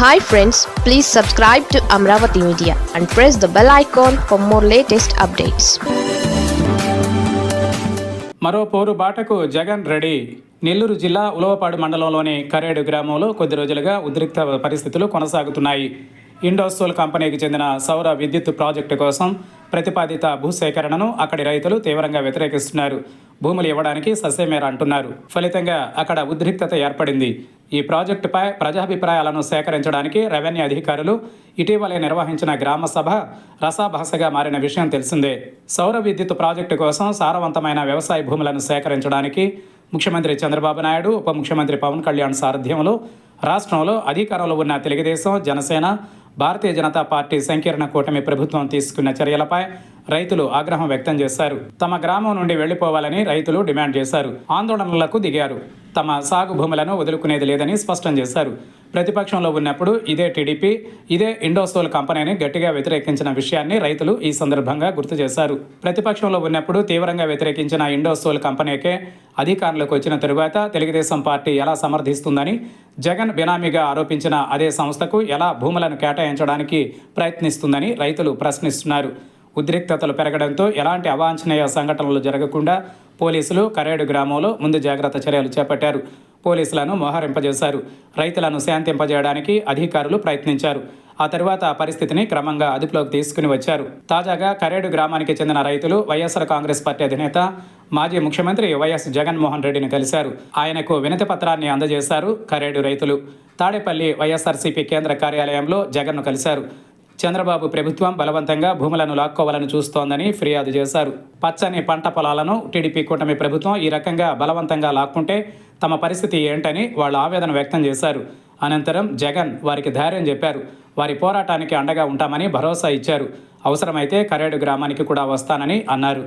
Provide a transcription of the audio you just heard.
Hi friends please subscribe to Amaravati media and press the bell icon for more latest updates మరో పోరు బాటకు Jagan ready. Nellore జిల్లా ఉలవపాడు మండలంలోని కరేడు గ్రామంలో కొద్ది రోజులుగా ఉద్రిక్త పరిస్థితులు కొనసాగుతున్నాయి. ఇండోసోల్ కంపెనీకి చెందిన సౌర విద్యుత్ ప్రాజెక్టు కోసం ప్రతిపాదిత భూసేకరణను అక్కడి రైతులు తీవ్రంగా వ్యతిరేకిస్తున్నారు. భూములు ఇవ్వడానికి ససేమేర అంటున్నారు. ఫలితంగా అక్కడ ఉద్రిక్తత ఏర్పడింది. ఈ ప్రాజెక్టుపై ప్రజాభిప్రాయాలను సేకరించడానికి రెవెన్యూ అధికారులు ఇటీవలే నిర్వహించిన గ్రామ సభ రసాభాసగా మారిన విషయం తెలిసిందే. సౌర విద్యుత్ ప్రాజెక్టు కోసం సారవంతమైన వ్యవసాయ భూములను సేకరించడానికి ముఖ్యమంత్రి చంద్రబాబు నాయుడు ఉప ముఖ్యమంత్రి పవన్ కళ్యాణ్ సారథ్యంలో రాష్ట్రంలో అధికారంలో ఉన్న తెలుగుదేశం జనసేన భారతీయ జనతా పార్టీ సంకీర్ణ కూటమి ప్రభుత్వం తీసుకున్న చర్యలపై రైతులు ఆగ్రహం వ్యక్తం చేశారు. తమ గ్రామం నుండి వెళ్ళిపోవాలని రైతులు డిమాండ్ చేశారు. ఆందోళనలకు దిగారు. తమ సాగు భూములను వదులుకునేది లేదని స్పష్టం చేశారు. ప్రతిపక్షంలో ఉన్నప్పుడు ఇదే టీడీపీ ఇదే ఇండోసోల్ కంపెనీని గట్టిగా వ్యతిరేకించిన విషయాన్ని రైతులు ఈ సందర్భంగా గుర్తు చేశారు. ప్రతిపక్షంలో ఉన్నప్పుడు తీవ్రంగా వ్యతిరేకించిన ఇండోసోల్ కంపెనీకే అధికారంలోకి వచ్చిన తరువాత తెలుగుదేశం పార్టీ ఎలా సమర్థిస్తుందని జగన్ బినామీగా ఆరోపించిన అదే సంస్థకు ఎలా భూములను కేటాయించడానికి ప్రయత్నిస్తుందని రైతులు ప్రశ్నిస్తున్నారు. ఉద్రిక్తతలు పెరగడంతో ఎలాంటి అవాంఛనీయ సంఘటనలు జరగకుండా పోలీసులు కరేడు గ్రామంలో ముందు జాగ్రత్త చర్యలు చేపట్టారు. పోలీసులను మోహరింపజేశారు. రైతులను శాంతింపజేయడానికి అధికారులు ప్రయత్నించారు. ఆ తరువాత ఆ పరిస్థితిని క్రమంగా అదుపులోకి తీసుకుని వచ్చారు. తాజాగా కరేడు గ్రామానికి చెందిన రైతులు వైఎస్ఆర్ కాంగ్రెస్ పార్టీ అధినేత మాజీ ముఖ్యమంత్రి వైఎస్ జగన్మోహన్ రెడ్డిని కలిశారు. ఆయనకు వినతి పత్రాన్ని అందజేశారు కరేడు రైతులు. తాడేపల్లి వైఎస్ఆర్సీపీ కేంద్ర కార్యాలయంలో జగన్ను కలిశారు. చంద్రబాబు ప్రభుత్వం బలవంతంగా భూములను లాక్కోవాలని చూస్తోందని ఫిర్యాదు చేశారు. పచ్చని పంట పొలాలను టీడీపీ కూటమి ప్రభుత్వం ఈ రకంగా బలవంతంగా లాక్కుంటే తమ పరిస్థితి ఏంటని వాళ్ళు ఆవేదన వ్యక్తం చేశారు. అనంతరం జగన్ వారికి ధైర్యం చెప్పారు. వారి పోరాటానికి అండగా ఉంటామని భరోసా ఇచ్చారు. అవసరమైతే కరేడు గ్రామానికి కూడా వస్తానని అన్నారు.